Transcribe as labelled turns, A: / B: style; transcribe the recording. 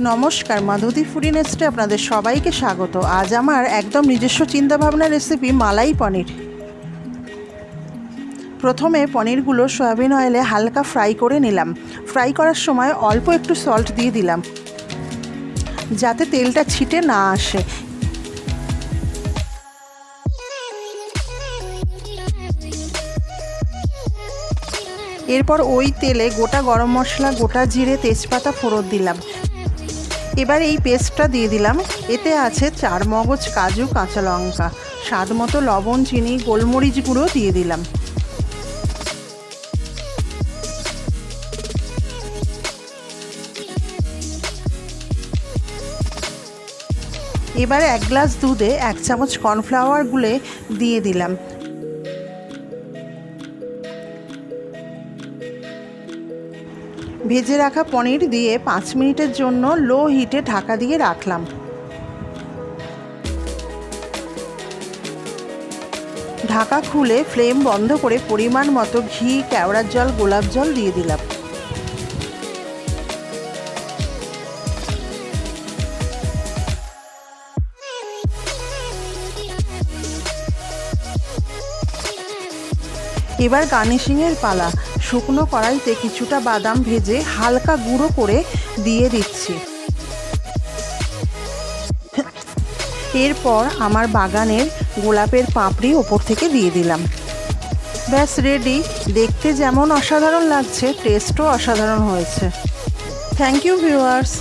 A: নমস্কার মাধুদি ফুডি নেস্টে আপনাদের সবাইকে স্বাগত। আজ আমার একদম নিজস্ব চিন্তাভাবনা রেসিপি মালাই পনির। প্রথমে পনিরগুলো সয়াবিন অয়েলে হালকা ফ্রাই করে নিলাম। ফ্রাই করার সময় অল্প একটু সল্ট দিয়ে দিলাম। যাতে তেলটা ছিটে না আসে। এরপর ওই তেলে গোটা গরম মশলা, গোটা জিরে, তেজপাতা ফোড়ন দিলাম। এবার এই পেস্টটা দিয়ে দিলাম। এতে আছে চার মগজ কাজু, কাঁচা লঙ্কা। স্বাদ মতো লবণ, চিনি, গোলমরিচ গুঁড়ো দিয়ে দিলাম। এবারে এক গ্লাস দুধে এক চামচ কর্নফ্লাওয়ার গুলে দিয়ে দিলাম। ভেজে রাখা পনির দিয়ে পাঁচ মিনিটের জন্য লো হিটে ঢাকা দিয়ে রাখলাম। ঢাকা খুলে ফ্লেম বন্ধ করে পরিমাণ মতো ঘি, কেওড়ার জল, গোলাপ জল দিয়ে দিলাম। এবার গার্নিশিংয়ের পালা। শুকনো কড়াইতে কিছুটা বাদাম ভেজে হালকা গুঁড়ো করে দিয়ে দিচ্ছি। এরপর আমার বাগানের গোলাপের পাপড়ি ওপর থেকে দিয়ে দিলাম। ব্যাস রেডি দেখতে যেমন অসাধারণ লাগছে টেস্টও অসাধারণ হয়েছে। Thank you viewers